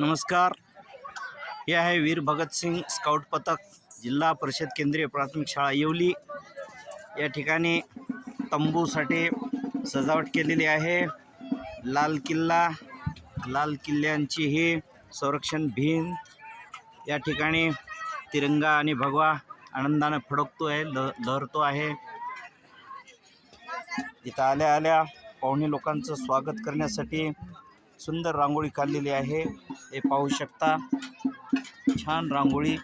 नमस्कार. हे आहे वीर भगतसिंग स्काउट पथक जिल्हा परिषद केंद्रीय प्राथमिक शाळा येवली. या ठिकाणी तंबूसाठी सजावट केलेली आहे. लाल किल्ला लाल किल्ल्यांची ही संरक्षण भिंत या ठिकाणी तिरंगा आणि भगवा आनंदाने फडकतो आहे ल लहरतो आहे. इथं आल्या आल्या पाहुणे लोकांचं स्वागत करण्यासाठी सुंदर रांगोळी काढलेली आहे. हे पाहू शकता. छान रांगोळी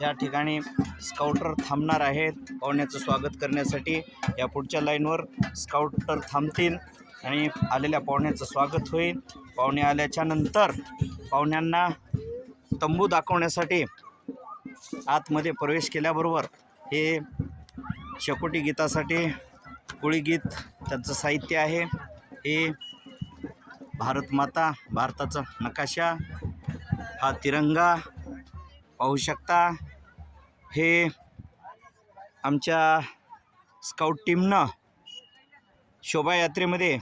या ठिकाणी स्काउटर थांबणार आहेत. पाहुण्याचं स्वागत करण्यासाठी या पुढच्या लाईनवर स्काउटर थांबतील आणि आलेल्या पाहुण्याचं स्वागत होईल. पाहुणे आल्याच्यानंतर पाहुण्यांना तंबू दाखवण्यासाठी आतमध्ये प्रवेश केल्याबरोबर हे शकोटी गीतासाठी कोळी गीत त्यांचं साहित्य आहे. हे भारत माता भारताचा नकाशा हा तिरंगा पाहू शकता. हे आमच्या स्काउट टीमनं शोभायात्रेमध्ये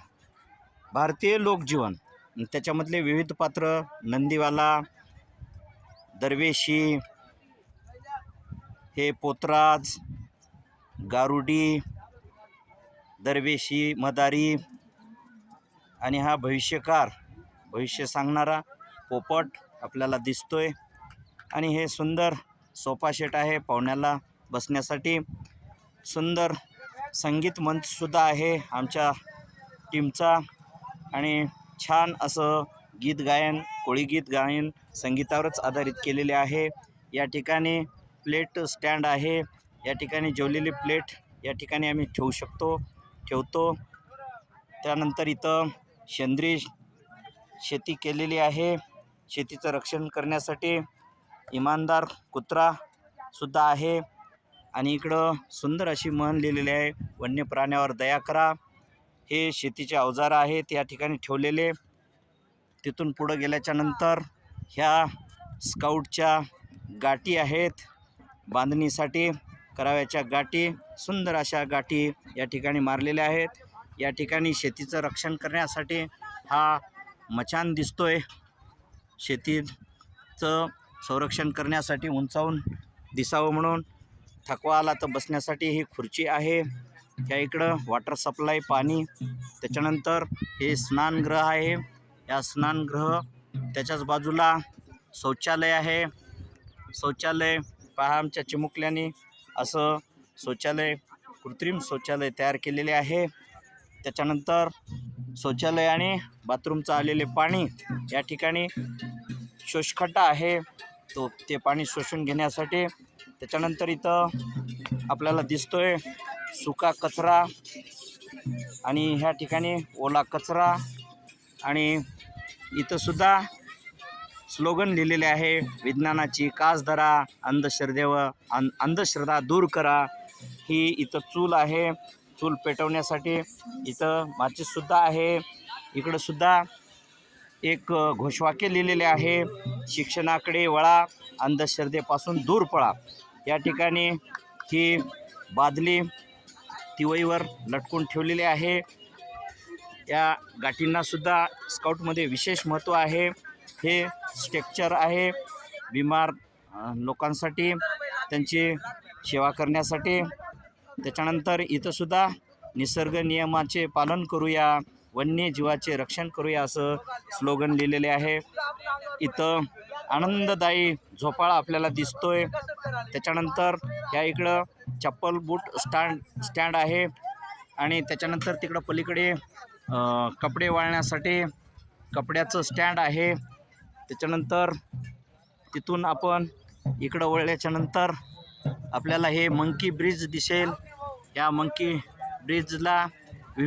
भारतीय लोकजीवन त्याच्यामधले विविध पात्र नंदीवाला दरवेशी हे पोतराज गारुडी दरवेशी मदारी आणि हा भविष्यकार भविष्य सांगणारा पोपट आपल्याला दिसतोय. आणि हे सुंदर सोफा सेट आहे पाहुण्याला बसण्यासाठी. सुंदर संगीत मंचसुद्धा आहे आमच्या टीमचा आणि छान असं गीत गायन कोळी गीत गायन संगीतावरच आधारित केलेले आहे. या ठिकाणी प्लेट स्टँड आहे. या ठिकाणी जेवलेली प्लेट या ठिकाणी आम्ही ठेवू शकतो ठेवतो. त्यानंतर इथं सेंद्रिय शेती केलेली आहे. शेतीचं रक्षण करण्यासाठी इमानदार कुत्रा सुद्धा आहे. आणि इकडं सुंदर अशी म्हण लिहिलेली आहे. वन्य प्राण्यावर दया करा. हे शेतीचे अवजारं आहेत या ठिकाणी ठेवलेले. तिथून पुढं गेल्याच्यानंतर ह्या स्काउटच्या गाठी आहेत. बांधणीसाठी कराव्याच्या गाठी सुंदर अशा गाठी या ठिकाणी मारलेल्या आहेत. या ठिकाणी शेतीचं रक्षण करण्यासाठी हा मचान आहे शेतीचं संरक्षण करण्यासाठी उंचावून दिसावं म्हणून थकवा आला तर बसण्यासाठी ही खुर्ची आहे. त्या इकडं वॉटर सप्लाय पाणी त्याच्यानंतर हे स्नानगृह आहे. या स्नानगृह त्याच्याच बाजूला शौचालय आहे. शौचालय पहा आमच्या चिमुकल्याने असं शौचालय कृत्रिम शौचालय तयार केलेले आहे. त्याच्यानंतर शौचालय आणि बाथरूमचं आलेले पाणी या ठिकाणी शोषखड्डा आहे. तो ते पाणी शोषून घेण्यासाठी त्याच्यानंतर इथं आपल्याला दिसतोय सुका कचरा आणि ह्या ठिकाणी ओला कचरा आणि इथंसुद्धा स्लोगन लिहिलेले आहे विज्ञानाची कास धरा अंधश्रद्धेव अं अंधश्रद्धा दूर करा. ही इथं चूल आहे. चूल पेटवण्यासाठी इथं माचीससुद्धा आहे. इकडंसुद्धा एक घोषवाक्य लिहिलेले आहे. शिक्षणाकडे वळा अंधश्रद्धेपासून दूर पळा. या ठिकाणी ही बादली तिवईवर लटकून ठेवलेली आहे. या गाठींनासुद्धा स्काउटमध्ये विशेष महत्त्व आहे. हे स्ट्रक्चर आहे. बिमार लोकांसाठी त्यांची सेवा करण्यासाठी त्याच्यानंतर इथंसुद्धा निसर्ग नियमाचे पालन करूया वन्यजीवाचे रक्षण करूया असं स्लोगन लिहिलेले आहे. इथं आनंददायी झोपाळा आपल्याला दिसतोय. त्याच्यानंतर या इकडं चप्पल बूट स्टँड स्टँड आहे. आणि त्याच्यानंतर तिकडं पलीकडे कपडे वाळण्यासाठी कपड्याचं स्टँड आहे. त्याच्यानंतर तिथून आपण इकडं वळल्याच्यानंतर आपल्याला हे मंकी ब्रिज दिसेल. या मंकी ब्रिजला